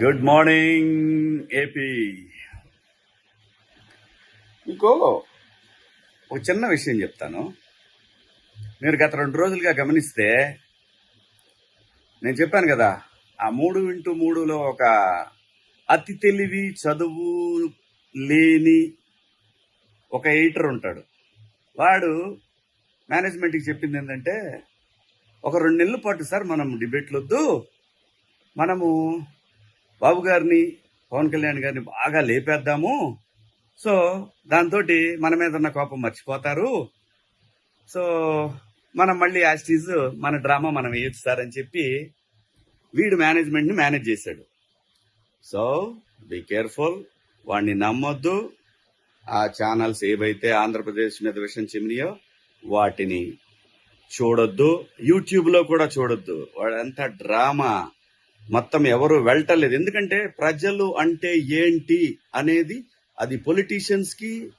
Good morning AP ఇంకో ఒక చిన్న విషయం చెప్తాను. మీరు గత రెండు రోజులుగా గమనిస్తే నేను చెప్పాను కదా ఆ మూడు ఇంటూ మూడులో ఒక అతి తెలివి చదువు లేని ఒక ఎయిటర్ ఉంటాడు. వాడు మేనేజ్మెంట్కి చెప్పింది ఏంటంటే ఒక రెండు నెలల పాటు సార్ మనం డిబేట్లు వద్దు మనము బాబు గారిని పవన్ కళ్యాణ్ గారిని బాగా లేపేద్దాము. సో దాంతో మన మీద ఉన్న కోపం మర్చిపోతారు. సో మనం మళ్ళీ యాస్టీజ్ మన డ్రామా మనం వేయొచ్చు సార్ అని చెప్పి వీడు మేనేజ్మెంట్ని మేనేజ్ చేశాడు. సో బీ కేర్ఫుల్ వాడిని నమ్మొద్దు. ఆ ఛానల్స్ ఏవైతే ఆంధ్రప్రదేశ్ మీద విషయం చిమ్మినాయో వాటిని చూడొద్దు. యూట్యూబ్లో కూడా చూడొద్దు. వాడంతా డ్రామా. మొత్తం ఎవరు వెళ్ళటలేదు ఎందుకంటే ప్రజలు అంటే ఏంటి అనేది అది పొలిటీషియన్స్కి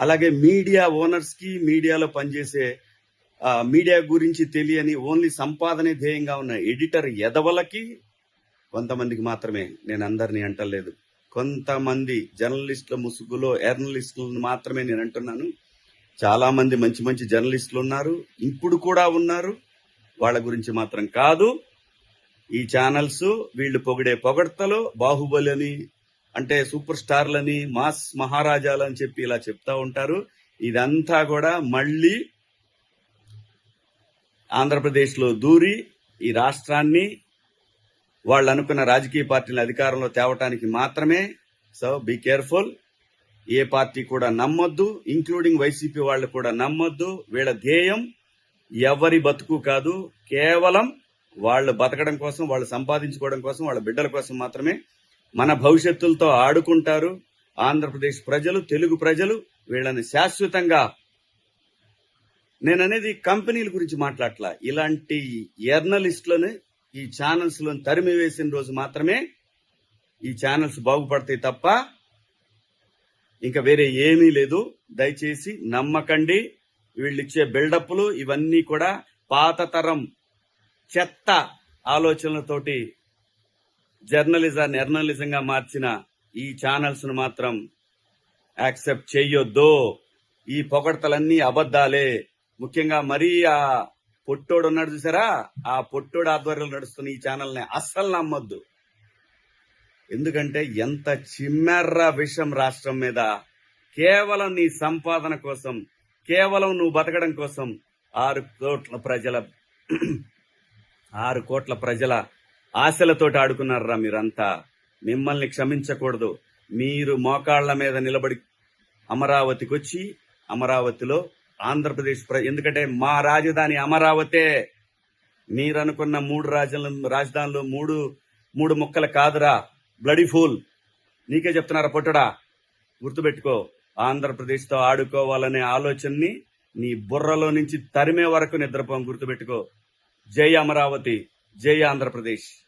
అలాగే మీడియా ఓనర్స్కి మీడియాలో పనిచేసే మీడియా గురించి తెలియని ఓన్లీ సంపాదనే ధ్యేయంగా ఉన్న ఎడిటర్ ఎదవలకి కొంతమందికి మాత్రమే నేను అందరినీ అంటలేదు. కొంతమంది జర్నలిస్టుల ముసుగులో ఎర్నలిస్టులను మాత్రమే నేను అంటున్నాను. చాలా మంది మంచి మంచి జర్నలిస్టులు ఉన్నారు. ఇప్పుడు కూడా ఉన్నారు. వాళ్ళ గురించి మాత్రం కాదు. ఈ ఛానల్స్ వీళ్ళు పొగిడే పొగడ్తలు బాహుబలి అని అంటే సూపర్ స్టార్లని మాస్ మహారాజాలు అని చెప్పి ఇలా చెప్తా ఉంటారు. ఇదంతా కూడా మళ్ళీ ఆంధ్రప్రదేశ్లో దూరి ఈ రాష్ట్రాన్ని వాళ్ళు అనుకున్న రాజకీయ పార్టీల అధికారంలో తేవటానికి మాత్రమే. సో బీ కేర్ఫుల్ ఏ పార్టీ కూడా నమ్మొద్దు ఇంక్లూడింగ్ వైసీపీ వాళ్ళు కూడా నమ్మొద్దు. వీళ్ళ ధ్యేయం ఎవరి బతుకు కాదు కేవలం వాళ్ళు బతకడం కోసం వాళ్ళు సంపాదించుకోవడం కోసం వాళ్ళ బిడ్డల కోసం మాత్రమే మన భవిష్యత్తులతో ఆడుకుంటారు. ఆంధ్రప్రదేశ్ ప్రజలు తెలుగు ప్రజలు వీళ్ళని శాశ్వతంగా నేననేది కంపెనీల గురించి మాట్లాడలా ఇలాంటి జర్నలిస్టులను ఈ ఛానల్స్లో తరిమి వేసిన రోజు మాత్రమే ఈ ఛానల్స్ బాగుపడతాయి తప్ప ఇంకా వేరే ఏమీ లేదు. దయచేసి నమ్మకండి. వీళ్ళు ఇచ్చే బిల్డప్లు ఇవన్నీ కూడా పాత తరం చెత్త ఆలోచనలతోటి జర్నలిజాన్ని ఎర్నలిజంగా మార్చిన ఈ ఛానల్స్ను మాత్రం యాక్సెప్ట్ చేయొద్దు ఈ పొగడతలన్నీ అబద్ధాలే. ముఖ్యంగా మరీ ఆ పొట్టోడు ఉన్నాడు చూసారా? ఆ పొట్టోడు ఆధ్వర్యంలో నడుస్తున్న ఈ ఛానల్ని అస్సలు నమ్మొద్దు. ఎందుకంటే ఎంత చిమ్మెర్ర విషం రాష్ట్రం మీద కేవలం నీ సంపాదన కోసం కేవలం నువ్వు బతకడం కోసం ఆరు కోట్ల ప్రజల ఆరు కోట్ల ప్రజల ఆశలతోటి ఆడుకున్నారా మీరంతా? మిమ్మల్ని క్షమించకూడదు. మీరు మోకాళ్ళ మీద నిలబడి అమరావతికి వచ్చి అమరావతిలో ఆంధ్రప్రదేశ్ ప్ర ఎందుకంటే మా రాజధాని అమరావతే. మీరనుకున్న మూడు రాజధానులు రాజధానులు మూడు మూడు ముక్కలు కాదురా. Bloody fool. నీకే చెప్తున్నారా పొట్టడా? గుర్తుపెట్టుకో ఆంధ్రప్రదేశ్తో ఆడుకోవాలనే ఆలోచనని నీ బుర్రలో నుంచి తరిమే వరకు నిద్రపోం గుర్తుపెట్టుకో. జై అమరావతి జై ఆంధ్రప్రదేశ్.